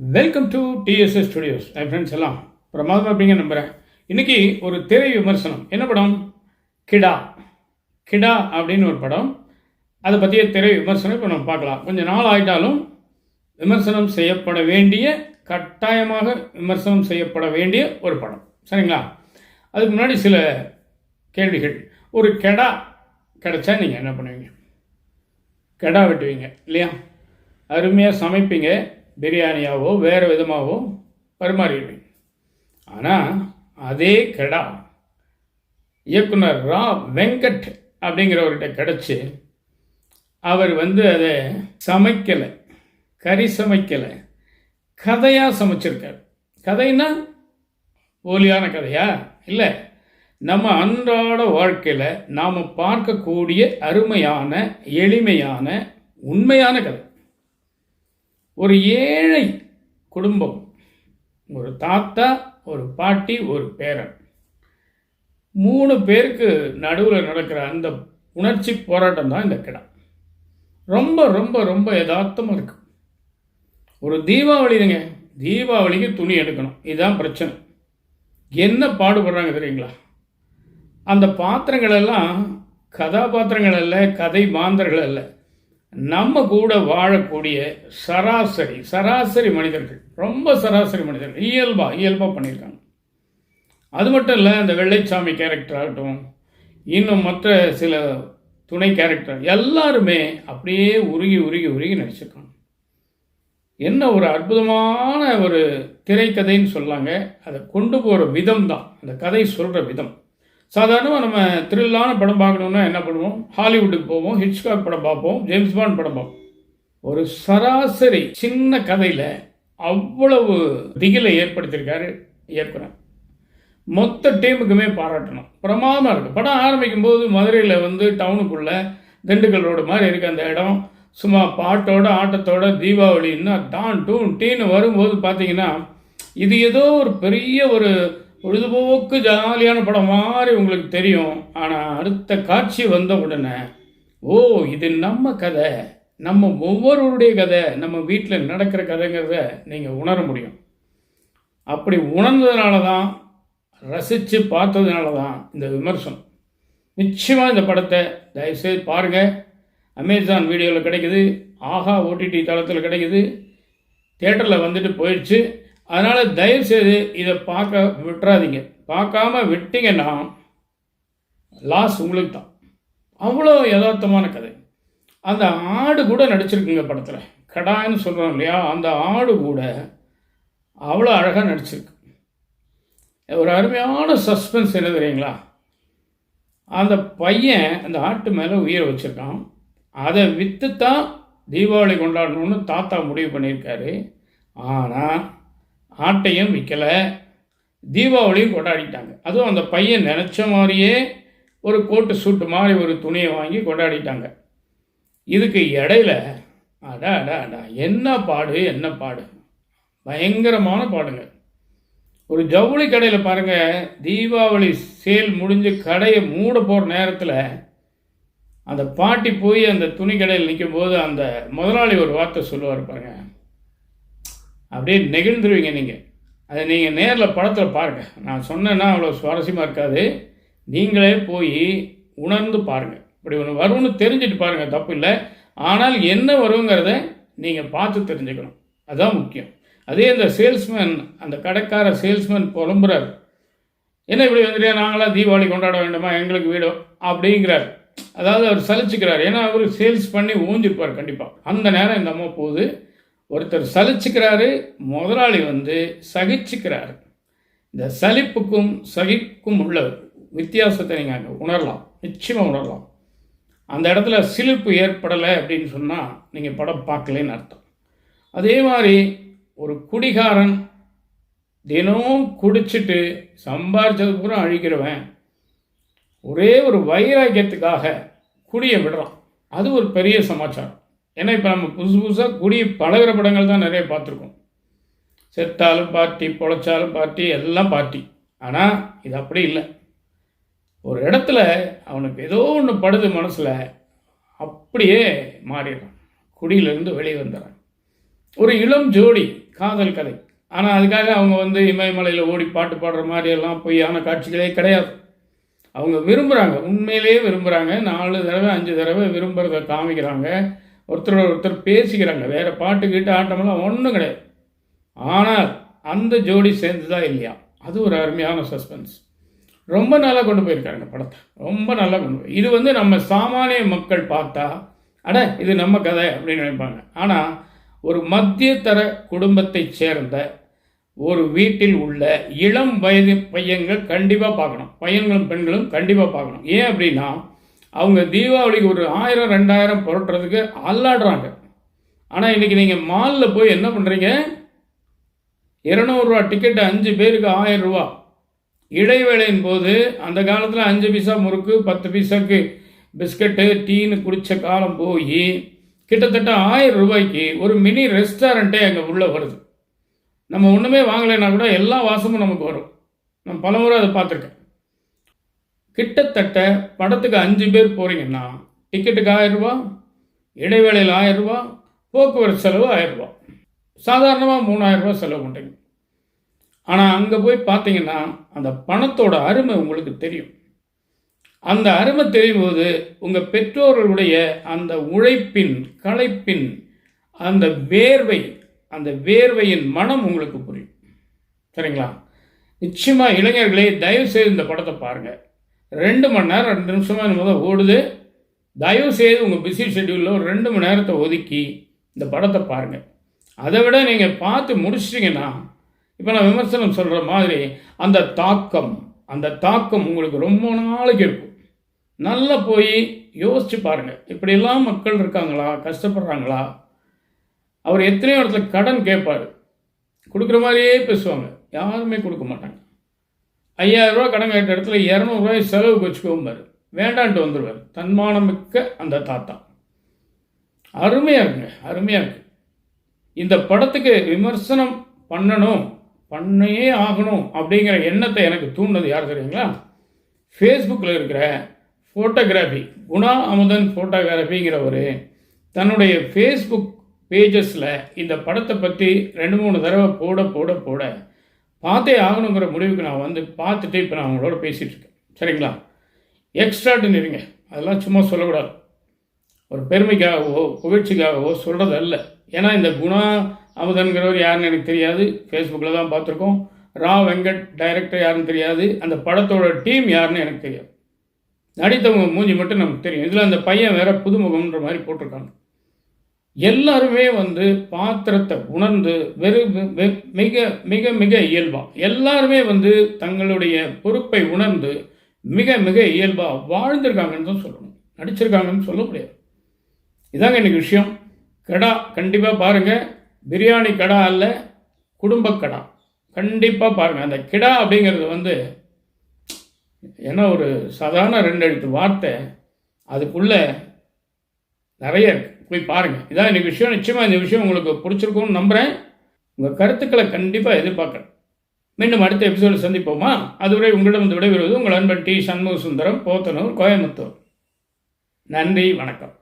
Welcome to T S S studios N friends எல்லாம் பிரமாதமாக இருப்பீங்க நம்புகிறேன் இன்றைக்கி ஒரு திரை விமர்சனம். என்ன படம்? கிடா. கிடா அப்படின்னு ஒரு படம். அதை பற்றிய திரை விமர்சனம் இப்போ நம்ம பார்க்கலாம். கொஞ்சம் நாள் ஆயிட்டாலும் விமர்சனம் செய்யப்பட வேண்டிய கட்டாயமாக விமர்சனம் செய்யப்பட வேண்டிய ஒரு படம். சரிங்களா? அதுக்கு முன்னாடி சில கேள்விகள். ஒரு கெடா கிடைச்சா நீங்கள் என்ன பண்ணுவீங்க? கெடா வெட்டுவீங்க இல்லையா? அருமையாக சமைப்பீங்க. பிரியாணியாகவோ வேறு விதமாகவோ பரிமாறிடுவேன் ஆனால் அதே கெடா. இயக்குனர் ரா வெங்கட் அப்படிங்கிறவர்கிட்ட கிடச்சி அவர் வந்து அதை சமைக்கலை கறி சமைக்கலை கதையாக சமைச்சிருக்கார். கதைன்னா போலியான கதையா? இல்லை. நம்ம அன்றாட வாழ்க்கையில் நாம் பார்க்கக்கூடிய அருமையான எளிமையான உண்மையான கதை. ஒரு ஏழை குடும்பம். ஒரு தாத்தா ஒரு பாட்டி ஒரு பேரன். மூணு பேருக்கு நடுவில் நடக்கிற அந்த உணர்ச்சி போராட்டம் தான் இந்த கிடம் ரொம்ப ரொம்ப ரொம்ப யதார்த்தமாக இருக்கு. ஒரு தீபாவளிங்க தீபாவளிக்கு துணி எடுக்கணும். இதுதான் பிரச்சனை. என்ன பாடுபடுறாங்க தெரியுங்களா? அந்த பாத்திரங்கள் எல்லாம் கதாபாத்திரங்கள் அல்ல கதை மாந்தர்கள் அல்ல. நம்ம கூட வாழக்கூடிய சராசரி சராசரி மனிதர்கள் ரொம்ப சராசரி மனிதர்கள் இயல்பா இயல்பாக பண்ணியிருக்காங்க. அது மட்டும் இல்லை அந்த வெள்ளைச்சாமி கேரக்டர் ஆகட்டும் இன்னும் மற்ற சில துணை கேரக்டர் எல்லாருமே அப்படியே உருகி உருகி உருகி நடிச்சிருக்காங்க. என்ன ஒரு அற்புதமான ஒரு திரைக்கதைன்னு சொல்லாங்க அதை கொண்டு போகிற விதம் தான் அந்த கதை சொல்கிற விதம். சாதாரணமாக நம்ம த்ரில்லான படம் பார்க்கணுன்னா என்ன பண்ணுவோம்? ஹாலிவுட்டுக்கு போவோம் ஹிட்ச்காக் படம் பார்ப்போம் ஜேம்ஸ் பாண்ட் படம் பார்ப்போம். ஒரு சராசரி சின்ன கதையில் அவ்வளவு திகிலை ஏற்படுத்தியிருக்காரு இயக்குனர். மொத்த டீமுக்குமே பாராட்டணும். பிரமாதமாக இருக்குது படம் ஆரம்பிக்கும் போது மதுரையில் வந்து டவுனுக்குள்ளே திண்டுக்கல் ரோடு மாதிரி இருக்குது அந்த இடம். சும்மா பாட்டோட ஆட்டத்தோட தீபாவளின்னா டான் டூன் டீன்னு வரும்போது பார்த்தீங்கன்னா இது ஏதோ ஒரு பெரிய ஒரு பொழுதுபோக்கு ஜாலியான படம் மாதிரி உங்களுக்கு தெரியும். ஆனால் அடுத்த காட்சி வந்த உடனே ஓ இது நம்ம கதை. நம்ம ஒவ்வொருவருடைய கதை நம்ம வீட்டில் நடக்கிற கதைங்கிறத நீங்கள் உணர முடியும். அப்படி உணர்ந்ததுனால தான் ரசித்து பார்த்ததுனால தான் இந்த விமர்சனம். நிச்சயமாக இந்த படத்தை தயவுசெய்து பாருங்கள் அமேசான் வீடியோவில் கிடைக்குது ஆஹா ஓடிடி தளத்தில் கிடைக்குது தேட்டரில் வந்துட்டு போயிடுச்சு. அதனால் தயவுசெய்து இதை பார்க்க விட்டுறாதீங்க. பார்க்காம விட்டீங்கன்னா லாஸ் உங்களுக்கு தான். அவ்வளோ யதார்த்தமான கதை. அந்த ஆடு கூட நடிச்சிருக்குங்க படத்தில். கடான்னு சொல்கிறோம் இல்லையா? அந்த ஆடு கூட அவ்வளோ அழகாக நடிச்சிருக்கு. ஒரு அருமையான சஸ்பென்ஸ் என்ன தெரியுங்களா? அந்த பையன் அந்த ஆட்டு மேலே உயிரை வச்சுருக்கான். அதை விற்று தான் தீபாவளி கொண்டாடணும்னு தாத்தா முடிவு பண்ணியிருக்காரு. ஆனால் ஆட்டையும் விற்கலை தீபாவளியும் கொண்டாடிட்டாங்க. அதுவும் அந்த பையன் நினச்ச மாதிரியே ஒரு கோட்டு சூட்டு மாதிரி ஒரு துணியை வாங்கி கொண்டாடிட்டாங்க. இதுக்கு இடையில அடா அடா அடா என்ன பாடு என்ன பாடு? பயங்கரமான பாடுங்க. ஒரு ஜவுளி கடையில் பாருங்கள் தீபாவளி சேல் முடிஞ்சு கடையை மூட போகிற நேரத்தில் அந்த பாட்டி போய் அந்த துணி கடையில் நிற்கும் போது அந்த முதலாளி ஒரு வார்த்தை சொல்லுவார் பாருங்கள் அப்படியே நெகிழ்ந்துருவீங்க நீங்கள் அதை நீங்கள் நேரில் படத்தில் பாருங்கள் நான் சொன்னேன்னா அவ்வளோ சுவாரஸ்யமாக இருக்காது. நீங்களே போய் உணர்ந்து பாருங்கள் இப்படி ஒன்று வரும்னு தெரிஞ்சுட்டு பாருங்கள் தப்பு இல்லை. ஆனால் என்ன வருங்கிறத நீங்கள் பார்த்து தெரிஞ்சுக்கணும். அதுதான் முக்கியம். அதே இந்த சேல்ஸ்மேன் அந்த கடைக்கார சேல்ஸ்மேன் புலம்புறார். என்ன இப்படி வந்துட்டு நாங்களாம் தீபாவளி கொண்டாட வேண்டுமா? எங்களுக்கு வீடு அப்படிங்கிறார். அதாவது அவர் சலிச்சுக்கிறார். ஏன்னா அவர் சேல்ஸ் பண்ணி ஊஞ்சிருப்பார் கண்டிப்பாக அந்த நேரம் இந்த அம்மா போகுது. ஒருத்தர் சலிச்சுக்கிறாரு முதலாளி வந்து சகிச்சுக்கிறாரு. இந்த சலிப்புக்கும் சகிப்புக்கும் உள்ள வித்தியாசத்தை நீங்கள் அங்கே உணரலாம். நிச்சயமாக உணரலாம். அந்த இடத்துல சிலிப்பு ஏற்படலை அப்படின்னு சொன்னால் நீங்கள் படம் பார்க்கலன்னு அர்த்தம். அதே மாதிரி ஒரு குடிகாரன் தினமும் குடிச்சிட்டு சம்பாரிச்சது பூரா அழிக்கிறவன் ஒரே ஒரு வைராக்கியத்துக்காக குடியை விடுறான். அது ஒரு பெரிய சமாச்சாரம். ஏன்னா இப்போ நம்ம புதுசு புதுசாக குடி பழகிற படங்கள் தான் நிறைய பார்த்துருக்கோம். செத்தாலும் பார்ட்டி பொழைச்சாலும் பார்ட்டி எல்லாம் பார்ட்டி ஆனால் இது அப்படி இல்லை. ஒரு இடத்துல அவனுக்கு ஏதோ ஒன்று படுது மனசில் அப்படியே மாறிடுறான். குடியிலேருந்து வெளியே வந்துடுறான். ஒரு இளம் ஜோடி காதல் கதை. ஆனால் அதுக்காக அவங்க வந்து இமயமலையில் ஓடி பாட்டு பாடுற மாதிரியெல்லாம் பொய்யான காட்சிகளே கிடையாது. அவங்க விரும்புகிறாங்க உண்மையிலேயே விரும்புகிறாங்க நாலு தடவை அஞ்சு தடவை விரும்புகிறத காமிக்கிறாங்க. ஒருத்தரோட ஒருத்தர் பேசிக்கிறாங்க. வேறு பாட்டு கீட்டு ஆட்டமெல்லாம் ஒன்றும் கிடையாது. ஆனால் அந்த ஜோடி சேர்ந்துதா இல்லையா? அது ஒரு அருமையான சஸ்பென்ஸ் ரொம்ப நல்லா கொண்டு போயிருக்காங்க படத்தை. ரொம்ப நல்லா கொண்டு போய். இது வந்து நம்ம சாமானிய மக்கள் பார்த்தா அட இது நம்ம கதை அப்படின்னு நினைப்பாங்க. ஆனால் ஒரு மத்திய தர குடும்பத்தைச் சேர்ந்த ஒரு வீட்டில் உள்ள இளம் வயது பையன்கள் கண்டிப்பாக பார்க்கணும். பையன்களும் பெண்களும் கண்டிப்பாக பார்க்கணும். ஏன் அப்படின்னா அவங்க தீபாவளிக்கு ஒரு ஆயிரம் ரெண்டாயிரம் புரட்டுறதுக்கு அல்லாடுறாங்க ஆனால் இன்றைக்கி நீங்கள் மாலில் போய் என்ன பண்ணுறீங்க இரநூறுவா டிக்கெட்டு அஞ்சு பேருக்கு ஆயிரம் ரூபா. இடைவேளையின் போது அந்த காலத்தில் அஞ்சு பைசா முறுக்கு பத்து பைசாக்கு பிஸ்கட்டு டீன்னு குடித்த காலம் போய் கிட்டத்தட்ட ஆயிரம் ரூபாய்க்கு ஒரு மினி ரெஸ்டாரண்ட்டே அங்கே உள்ளே வருது. நம்ம ஒன்றுமே வாங்கலைன்னா கூட எல்லா வாசமும் நமக்கு வரும். நான் பலமுறை அதை பார்த்துருக்கேன். கிட்டத்தட்ட படத்துக்கு அஞ்சு பேர் போகிறீங்கன்னா டிக்கெட்டுக்கு ஆயிரம் ரூபா இடைவேளையில் ஆயிரம் ரூபா போக்குவரத்து செலவு ஆயிரம் ரூபா. சாதாரணமாக மூணாயிரம் ரூபா செலவு பண்ணுறீங்க ஆனால் அங்கே போய் பார்த்தீங்கன்னா அந்த பணத்தோட அருமை உங்களுக்கு தெரியும். அந்த அருமை தெரியும் போது உங்கள் பெற்றோர்களுடைய அந்த உழைப்பின் களைப்பின் அந்த வேர்வை அந்த வேர்வையின் மனம் உங்களுக்கு புரியும். சரிங்களா? நிச்சயமாக இளைஞர்களே தயவு செய்து இந்த படத்தை பாருங்கள் ரெண்டு மணி நேரம் ரெண்டு நிமிஷமாக என்னமோ ஓடுது. தயவு செய்து உங்கள் பிஸி ஷெட்யூலில் ஒரு ரெண்டு மணி நேரத்தை ஒதுக்கி இந்த படத்தை பாருங்கள் அதை விட நீங்கள் பார்த்து முடிச்சிட்டிங்கன்னா இப்போ நான் விமர்சனம் சொல்கிற மாதிரி அந்த தாக்கம் அந்த தாக்கம் உங்களுக்கு ரொம்ப நாளைக்கு இருக்கும். நல்லா போய் யோசிச்சு பாருங்கள் இப்படியெல்லாம் மக்கள் இருக்காங்களா? கஷ்டப்படுறாங்களா? அவர் எத்தனையோ இடத்துல கடன் கேட்பார். கொடுக்குற மாதிரியே பேசுவாங்க. யாருமே கொடுக்க மாட்டாங்க. ஐயாயிரரூவா கடன் கேட்ட இடத்துல இரநூறுவாய் செலவுக்கு வச்சுக்கோம்பாரு வேண்டான்ட்டு வந்துடுவார் தன்மானம் மிக்க அந்த தாத்தா. அருமையாக இருக்குங்க அருமையாக இருக்கு. இந்த படத்துக்கு விமர்சனம் பண்ணணும் பண்ணையே ஆகணும் அப்படிங்கிற எண்ணத்தை எனக்கு தூண்டது யார் தெரியுங்களா? ஃபேஸ்புக்கில் இருக்கிற ஃபோட்டோகிராஃபி குணா அமுதன் ஃபோட்டோகிராஃபிங்கிறவர் தன்னுடைய ஃபேஸ்புக் பேஜஸில் இந்த படத்தை பற்றி ரெண்டு மூணு தடவை போட போட போட பார்த்தே ஆகணுங்கிற முடிவுக்கு நான் வந்து பார்த்துட்டு இப்போ நான் அவங்களோட பேசிகிட்டு இருக்கேன். சரிங்களா? எக்ஸ்ட்ராடினரிங்க அதெல்லாம் சும்மா சொல்லக்கூடாது. ஒரு பெருமைக்காகவோ புகழ்ச்சிக்காகவோ சொல்கிறது அல்ல. ஏன்னா இந்த குணா அமுதன்கிறவர் யாருன்னு எனக்கு தெரியாது. ஃபேஸ்புக்கில் தான் பார்த்துருக்கோம். ரா வெங்கட் டைரக்டர் யாருன்னு தெரியாது. அந்த படத்தோட டீம் யாருன்னு எனக்கு தெரியாது. நடித்தவங்க மூஞ்சி மட்டும் நமக்கு தெரியும். இதில் அந்த பையன் வேற புதுமுகம்ன்ற மாதிரி போட்டிருக்காங்க. எல்லாருமே வந்து பாத்திரத்தை உணர்ந்து வெறும் மிக மிக மிக இயல்பா எல்லாருமே வந்து தங்களுடைய பொறுப்பை உணர்ந்து மிக மிக இயல்பா வாழ்ந்திருக்காங்கன்னு தான் சொல்லணும். நடிச்சிருக்காங்கன்னு சொல்ல முடியாது. இதாங்க இன்னைக்கு விஷயம். கடா கண்டிப்பாக பாருங்கள் பிரியாணி கடா அல்ல குடும்ப கடா. கண்டிப்பாக பாருங்கள் அந்த கிடா அப்படிங்கிறது வந்து என்ன ஒரு சாதாரண ரெண்டு எழுத்து வார்த்தை அதுக்குள்ளே நிறைய இருக்கு. போய் பாருங்கள் இதான் இந்த விஷயம். நிச்சயமாக இந்த விஷயம் உங்களுக்கு பிடிச்சிருக்கும்னு நம்புகிறேன் உங்கள் கருத்துக்களை கண்டிப்பாக எதிர்பார்க்குறேன். மீண்டும் அடுத்த எபிசோடு சந்திப்போமா? அதுவரை உங்களிடம் வந்து விடைபெறுவது உங்கள் அன்பன் டி சண்முக சுந்தரம் போத்தனூர் கோயம்புத்தூர். நன்றி வணக்கம்.